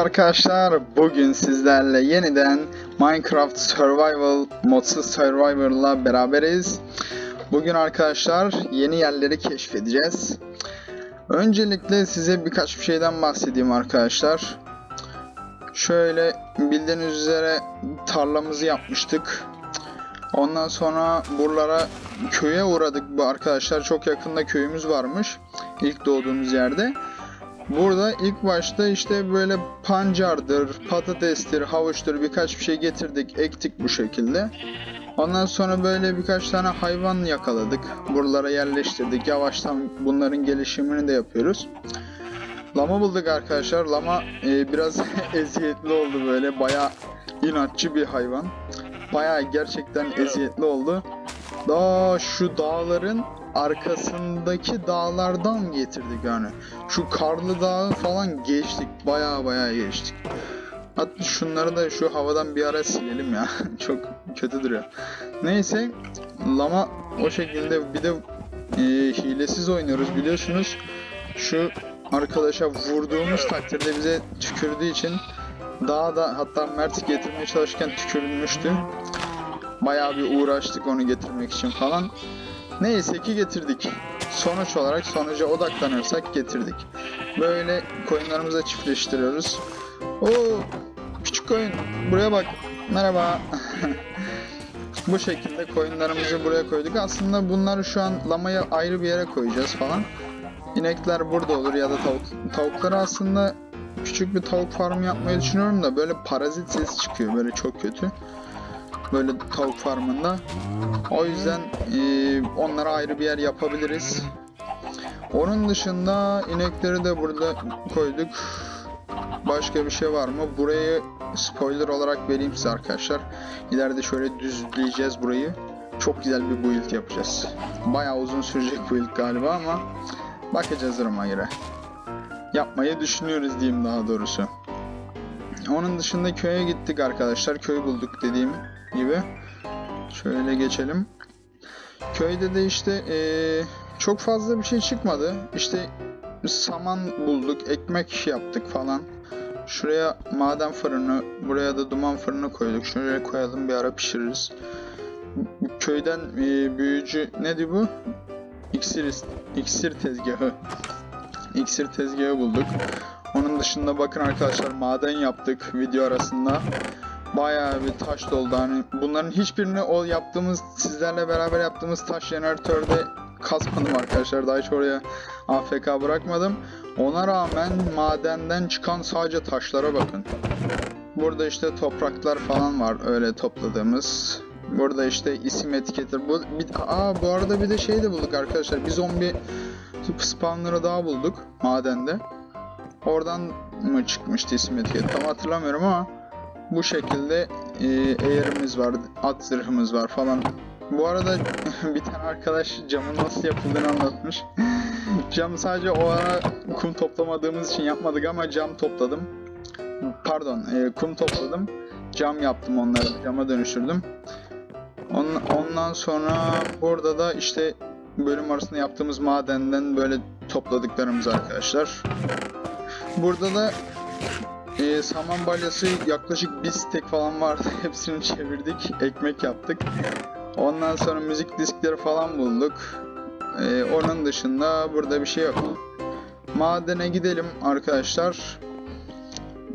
arkadaşlar. Bugün sizlerle yeniden Minecraft Survival modsuz Survival'la beraberiz. Bugün arkadaşlar yeni yerleri keşfedeceğiz. Öncelikle size birkaç bir şeyden bahsedeyim arkadaşlar. Şöyle bildiğiniz üzere tarlamızı yapmıştık. Ondan sonra buralara köye uğradık bu arkadaşlar. Çok yakında köyümüz varmış. İlk doğduğumuz yerde. Burada ilk başta işte böyle pancardır, patatestir, havuçtur birkaç bir şey getirdik, ektik bu şekilde. Ondan sonra böyle birkaç tane hayvan yakaladık. Buralara yerleştirdik. Yavaştan bunların gelişimini de yapıyoruz. Lama bulduk arkadaşlar. Lama e, biraz eziyetli oldu böyle. Baya inatçı bir hayvan. Baya gerçekten eziyetli oldu. Daha şu dağların arkasındaki dağlardan getirdik yani. Şu karlı dağı falan geçtik. Baya baya geçtik. Hatta şunları da şu havadan bir ara silelim ya. Çok kötü duruyor. Neyse. Lama o şekilde bir de e, hilesiz oynuyoruz biliyorsunuz. Şu arkadaşa vurduğumuz takdirde bize tükürdüğü için daha da hatta Mert getirmeye çalışırken tükürülmüştü. Bayağı bir uğraştık onu getirmek için falan. Neyse ki getirdik. Sonuç olarak sonuca odaklanırsak getirdik. Böyle koyunlarımızı çiftleştiriyoruz. Oo, küçük koyun buraya bak. Merhaba. Bu şekilde koyunlarımızı buraya koyduk. Aslında bunları şu an lamaya ayrı bir yere koyacağız falan. İnekler burada olur ya da tavuk. Tavukları aslında küçük bir tavuk farmı yapmayı düşünüyorum da böyle parazit sesi çıkıyor böyle çok kötü. Böyle tavuk farmında. O yüzden eee, onlara ayrı bir yer yapabiliriz. Onun dışında inekleri de burada koyduk. Başka bir şey var mı? Burayı spoiler olarak vereyim size arkadaşlar. İleride şöyle düzleyeceğiz burayı. Çok güzel bir build yapacağız. Bayağı uzun sürecek build galiba ama bakacağız duruma göre. Yapmayı düşünüyoruz diyeyim daha doğrusu. Onun dışında köye gittik arkadaşlar. Köy bulduk dediğim gibi. Şöyle geçelim. Köyde de işte eee, çok fazla bir şey çıkmadı. İşte saman bulduk, ekmek yaptık falan. Şuraya maden fırını, buraya da duman fırını koyduk. Şuraya koyalım bir ara pişiririz. Köyden eee, büyücü neydi bu? İksir, iksir tezgahı. İksir tezgahı bulduk. Onun dışında bakın arkadaşlar maden yaptık video arasında. Bayağı bir taş doldu. Hani bunların hiçbirini o yaptığımız sizlerle beraber yaptığımız taş jeneratörde kasmadım arkadaşlar. Daha hiç oraya AFK bırakmadım. Ona rağmen madenden çıkan sadece taşlara bakın. Burada işte topraklar falan var öyle topladığımız. Burada işte isim etiketi. Bu bir, aa bu arada bir de şey de bulduk arkadaşlar. Bir zombi spawner'ı daha bulduk madende. Oradan mı çıkmıştı isim etiketi tam hatırlamıyorum ama bu şekilde e, eğerimiz var, at zırhımız var falan. Bu arada bir tane arkadaş camın nasıl yapıldığını anlatmış. Cam sadece o ara kum toplamadığımız için yapmadık ama cam topladım. Pardon, e, kum topladım. Cam yaptım onları, cama dönüştürdüm. On- ondan sonra burada da işte bölüm arasında yaptığımız madenden böyle topladıklarımız arkadaşlar. Burada da e, saman balyası yaklaşık bir stek falan vardı. Hepsini çevirdik. Ekmek yaptık. Ondan sonra müzik diskleri falan bulduk. E, onun dışında burada bir şey yok. Madene gidelim arkadaşlar.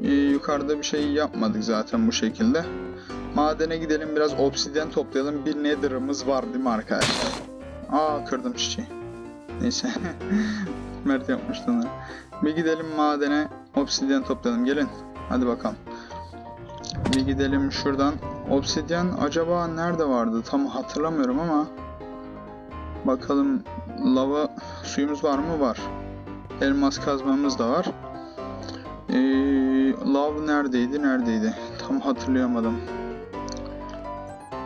E, yukarıda bir şey yapmadık zaten bu şekilde. Madene gidelim biraz obsidyen toplayalım. Bir nether'ımız var değil mi arkadaşlar? Aa kırdım çiçeği. Neyse. Mert yapmıştı onları. Bir gidelim madene obsidyen toplayalım. Gelin. Hadi bakalım. Bir gidelim şuradan. Obsidyen acaba nerede vardı? Tam hatırlamıyorum ama. Bakalım lava suyumuz var mı? Var. Elmas kazmamız da var. Ee, lav neredeydi? Neredeydi? Tam hatırlayamadım.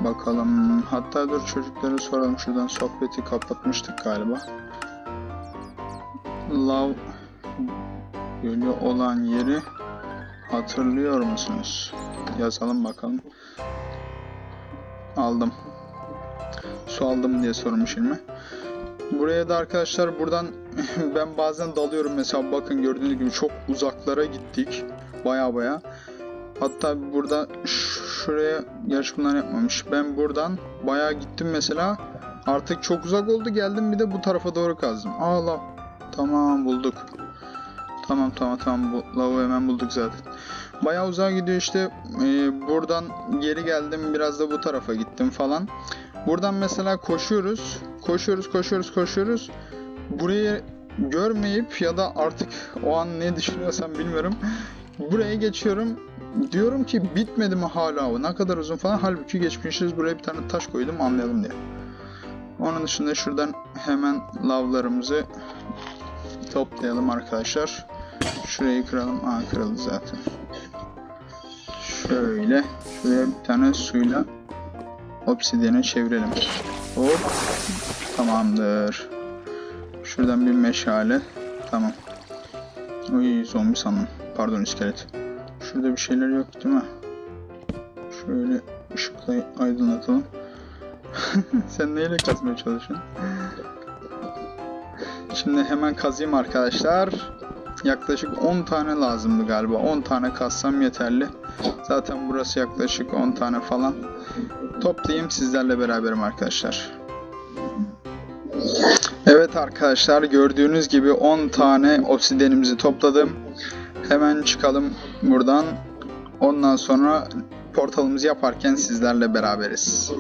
Bakalım. Hatta dur çocuklara soralım. Şuradan sohbeti kapatmıştık galiba. Lav gölü olan yeri hatırlıyor musunuz? Yazalım bakalım. Aldım. Su aldım diye sormuş ilmi. Buraya da arkadaşlar buradan ben bazen dalıyorum mesela bakın gördüğünüz gibi çok uzaklara gittik. Baya baya. Hatta burada şuraya gerçi bunlar yapmamış. Ben buradan bayağı gittim mesela. Artık çok uzak oldu geldim bir de bu tarafa doğru kazdım. Allah. Tamam bulduk. Tamam tamam tamam bu lavu hemen bulduk zaten. Bayağı uzağa gidiyor işte. Ee, buradan geri geldim biraz da bu tarafa gittim falan. Buradan mesela koşuyoruz. Koşuyoruz koşuyoruz koşuyoruz. Burayı görmeyip ya da artık o an ne düşünüyorsam bilmiyorum. Buraya geçiyorum. Diyorum ki bitmedi mi hala o ne kadar uzun falan. Halbuki geçmişiz buraya bir tane taş koydum anlayalım diye. Onun dışında şuradan hemen lavlarımızı toplayalım arkadaşlar. Şurayı kıralım. Aa kırıldı zaten. Şöyle. Şuraya bir tane suyla obsidiyene çevirelim. Hop. Tamamdır. Şuradan bir meşale. Tamam. Uy zombi sandım. Pardon iskelet. Şurada bir şeyler yok değil mi? Şöyle ışıkla aydınlatalım. Sen neyle kazmaya çalışıyorsun? Şimdi hemen kazayım arkadaşlar. Yaklaşık 10 tane lazımdı galiba. 10 tane kazsam yeterli. Zaten burası yaklaşık 10 tane falan. Toplayayım sizlerle beraberim arkadaşlar. Evet arkadaşlar gördüğünüz gibi 10 tane obsidenimizi topladım. Hemen çıkalım buradan. Ondan sonra portalımızı yaparken sizlerle beraberiz.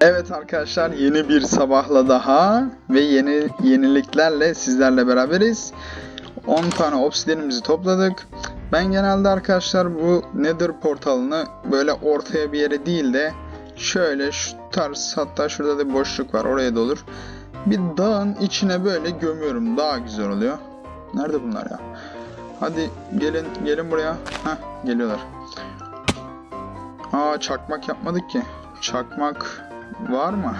Evet arkadaşlar yeni bir sabahla daha ve yeni yeniliklerle sizlerle beraberiz. 10 tane obsidenimizi topladık. Ben genelde arkadaşlar bu Nether portalını böyle ortaya bir yere değil de şöyle şu tarz hatta şurada da boşluk var oraya da olur. Bir dağın içine böyle gömüyorum daha güzel oluyor. Nerede bunlar ya? Hadi gelin gelin buraya. Heh geliyorlar. Aa çakmak yapmadık ki. Çakmak var mı?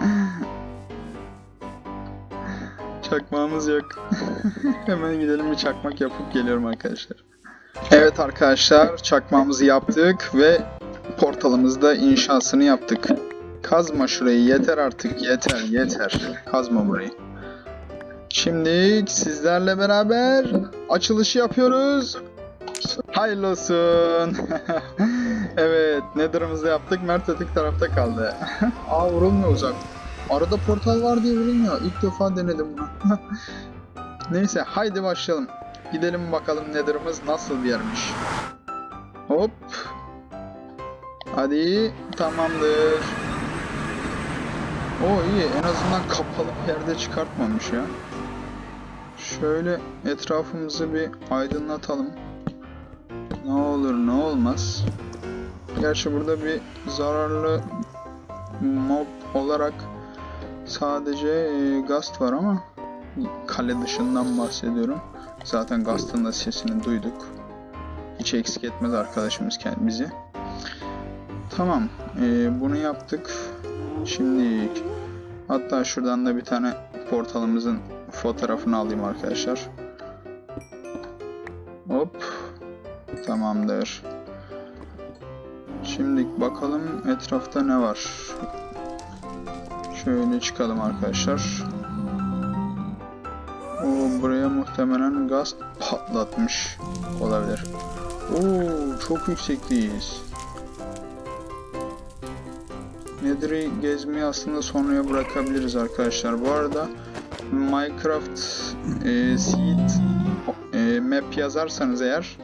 Çakmağımız yok. Hemen gidelim bir çakmak yapıp geliyorum arkadaşlar. Evet arkadaşlar çakmağımızı yaptık ve portalımızda inşasını yaptık. Kazma şurayı yeter artık yeter yeter. Kazma burayı. Şimdi sizlerle beraber açılışı yapıyoruz. Hayırlı olsun. evet Nether'ımızı yaptık. Mert öteki tarafta kaldı. Aa vurulmuyor uzak. Arada portal var diye vurulmuyor. İlk defa denedim bunu. Neyse haydi başlayalım. Gidelim bakalım Nether'ımız nasıl bir yermiş. Hop. Hadi tamamdır. O iyi en azından kapalı bir yerde çıkartmamış ya. Şöyle etrafımızı bir aydınlatalım. Ne olur ne olmaz. Gerçi burada bir zararlı mob olarak sadece e, Gast var ama kale dışından bahsediyorum. Zaten Gast'ın da sesini duyduk. Hiç eksik etmez arkadaşımız bizi. Tamam. e, bunu yaptık. Şimdi hatta şuradan da bir tane portalımızın fotoğrafını alayım arkadaşlar. Hop. Tamamdır. Şimdi bakalım etrafta ne var. Şöyle çıkalım arkadaşlar. O buraya muhtemelen gaz patlatmış olabilir. Oo çok yüksekteyiz. Nether'ı gezmeyi aslında sonraya bırakabiliriz arkadaşlar. Bu arada Minecraft e, Seed e, map yazarsanız eğer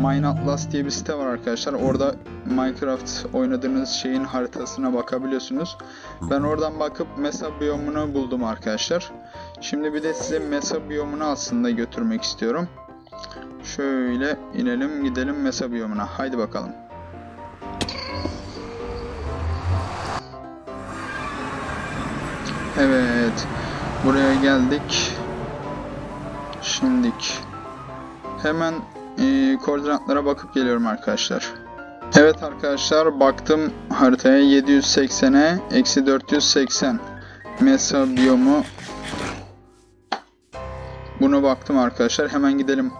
Mine Atlas diye bir site var arkadaşlar. Orada Minecraft oynadığınız şeyin haritasına bakabiliyorsunuz. Ben oradan bakıp Mesa biyomunu buldum arkadaşlar. Şimdi bir de size Mesa biyomunu aslında götürmek istiyorum. Şöyle inelim gidelim Mesa biyomuna. Haydi bakalım. Evet. Buraya geldik. Şimdik. Hemen e, koordinatlara bakıp geliyorum arkadaşlar. Evet arkadaşlar baktım haritaya 780'e eksi 480 Mesa biyomu. Buna baktım arkadaşlar hemen gidelim.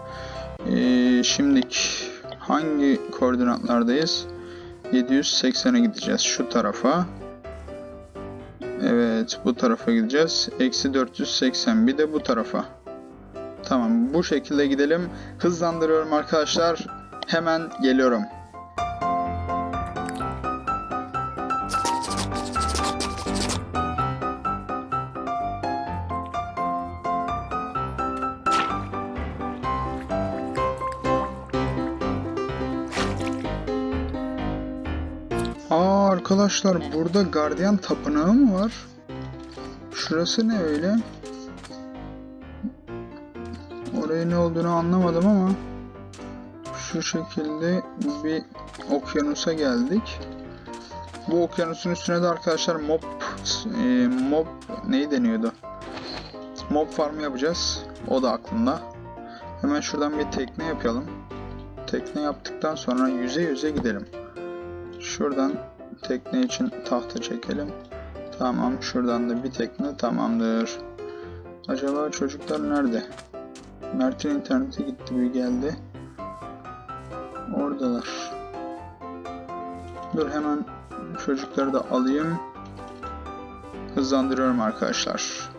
Ee, şimdilik hangi koordinatlardayız? 780'e gideceğiz şu tarafa. Evet bu tarafa gideceğiz. Eksi 480 bir de bu tarafa Tamam bu şekilde gidelim hızlandırıyorum arkadaşlar Hemen geliyorum. Aa arkadaşlar burada gardiyan tapınağı mı var? Şurası ne öyle? Olduğunu anlamadım ama şu şekilde bir okyanusa geldik. Bu okyanusun üstüne de arkadaşlar mob e, mob neyi deniyordu? Mob farmı yapacağız. O da aklımda. Hemen şuradan bir tekne yapalım. Tekne yaptıktan sonra yüze yüze gidelim. Şuradan tekne için tahta çekelim. Tamam şuradan da bir tekne tamamdır. Acaba çocuklar nerede? Mert'in internete gitti bir geldi. Oradalar. Dur hemen çocukları da alayım. Hızlandırıyorum arkadaşlar.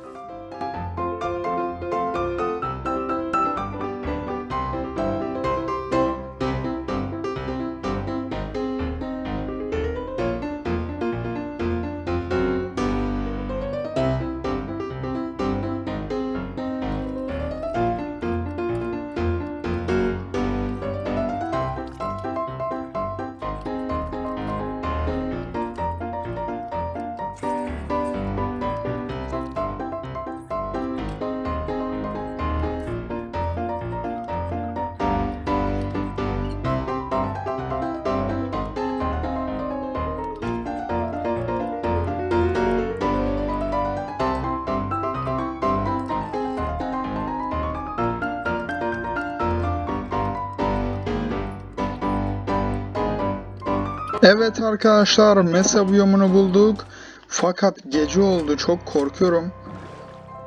Evet arkadaşlar mesa biyomunu bulduk. Fakat gece oldu çok korkuyorum.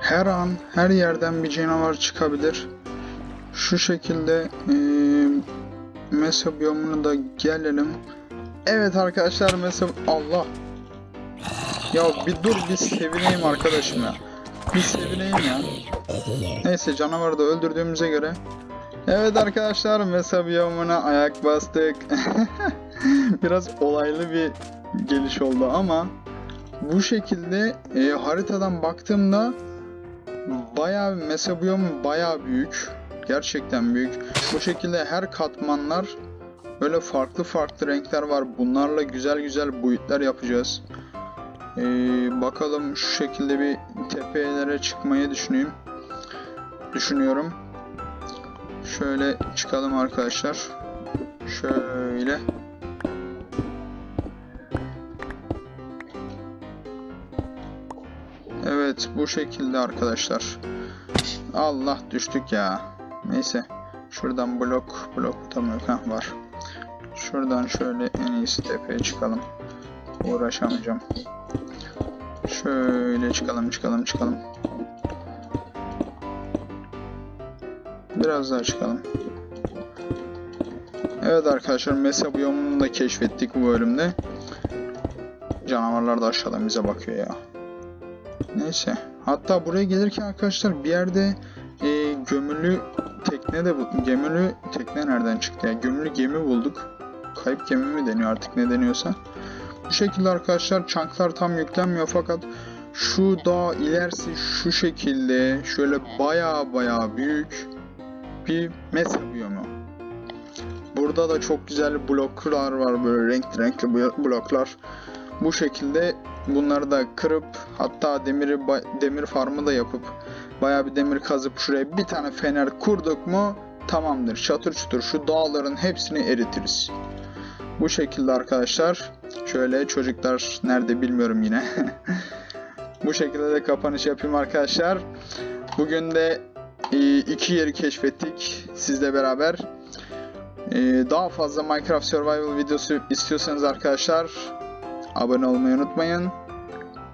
Her an her yerden bir canavar çıkabilir. Şu şekilde eee mesa biyomunu da gelelim. Evet arkadaşlar mesa... Allah! Ya bir dur bir sevineyim arkadaşım ya. Bir sevineyim ya. Neyse canavarı da öldürdüğümüze göre. Evet arkadaşlar mesa biyomuna ayak bastık. Biraz olaylı bir geliş oldu ama bu şekilde e, haritadan baktığımda bayağı mesabiyom bayağı büyük. Gerçekten büyük. Bu şekilde her katmanlar böyle farklı farklı renkler var. Bunlarla güzel güzel boyutlar yapacağız. E, bakalım şu şekilde bir tepelere çıkmayı düşüneyim. Düşünüyorum. Şöyle çıkalım arkadaşlar. Şöyle. Evet bu şekilde arkadaşlar. Allah düştük ya. Neyse. Şuradan blok blok tam yok ha var. Şuradan şöyle en iyisi tepeye çıkalım. Uğraşamayacağım. Şöyle çıkalım çıkalım çıkalım. Biraz daha çıkalım. Evet arkadaşlar mesa biyomunu da keşfettik bu bölümde. Canavarlar da aşağıdan bize bakıyor ya. Neyse. Hatta buraya gelirken arkadaşlar bir yerde e, gömülü tekne de bu gömülü tekne nereden çıktı ya? Gömülü gemi bulduk. Kayıp gemi mi deniyor artık ne deniyorsa. Bu şekilde arkadaşlar çanklar tam yüklenmiyor fakat şu dağ ilerisi şu şekilde şöyle baya baya büyük bir mesa biyomu. Burada da çok güzel bloklar var böyle renkli renkli bloklar. Bu şekilde bunları da kırıp hatta demiri demir farmı da yapıp baya bir demir kazıp şuraya bir tane fener kurduk mu tamamdır. Çatır çutur şu dağların hepsini eritiriz. Bu şekilde arkadaşlar. Şöyle çocuklar nerede bilmiyorum yine. Bu şekilde de kapanış yapayım arkadaşlar. Bugün de e, iki yeri keşfettik sizle beraber. E, daha fazla Minecraft Survival videosu istiyorsanız arkadaşlar abone olmayı unutmayın.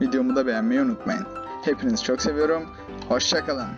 Videomu da beğenmeyi unutmayın. Hepinizi çok seviyorum. Hoşçakalın.